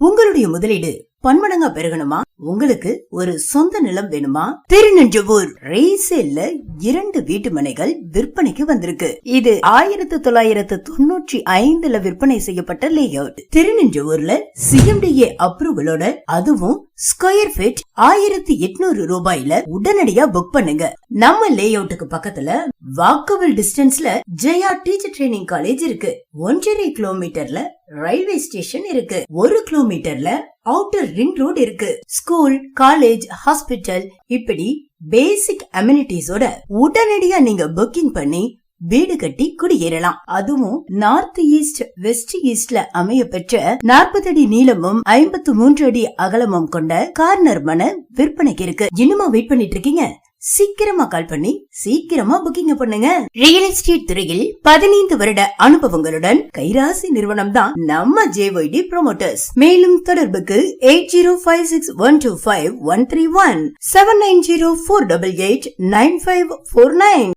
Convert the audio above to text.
உங்களுடைய முதலீடு பன்மடங்கா பெருகணுமா? உங்களுக்கு ஒரு சொந்த நிலம் வேணுமா? திருநெஞ்சவூர் ரேசேல்ல இரண்டு வீட்டு மனைகள் விற்பனைக்கு வந்திருக்கு. இது ஆயிரத்து தொள்ளாயிரத்து தொண்ணூற்றி ஐந்துல விற்பனை செய்யப்பட்ட லே அவுட் திருநெஞ்சவூர்ல சிஎம்டிஏ அப்ரூவலோட அதுவும் ஸ்கொயர் ஃபீட் ஆயிரத்தி எட்நூறு ரூபாயில உடனடியா புக் பண்ணுங்க. நம்ம லே அவுட்டுக்கு பக்கத்துல வாக்கபிள் டிஸ்டன்ஸ்ல ஜெயா டீச்சர் ட்ரைனிங் காலேஜ் இருக்கு. ஒன்றரை கிலோமீட்டர்ல ரயில்வே ஸ்டேஷன் இருக்கு. ஒரு கிலோமீட்டர்ல அவுட்டர் ரிங் ரோடு இருக்கு. ஸ்கூல் காலேஜ் ஹாஸ்பிட்டல் இப்படி பேசிக் அம்யூனிட்டிஸோட உடனடியா நீங்க புக்கிங் பண்ணி வீடு கட்டி குடியேறலாம். அதுவும் நார்த் ஈஸ்ட் வெஸ்ட் ஈஸ்ட்ல அமைய பெற்ற நாற்பது அடி நீளமும் ஐம்பத்து மூன்று அடி அகலமும் கொண்ட கார்னர் மன விற்பனைக்கு இருக்கு. இன்னுமா வெயிட் பண்ணிட்டு இருக்கீங்க? சீக்கிரமா கால் பண்ணி சீக்கிரமா புக்கிங் பண்ணுங்க. ரியல் எஸ்டேட் துறையில் பதினைந்து வருட அனுபவங்களுடன் கைராசி நிறுவனம் தான் நம்ம ஜேஒய்டி ப்ரோமோட்டர்ஸ் மேலும் தொடர்புக்கு eight zero five six one two five one three one seven nine zero four double eight nine five four nine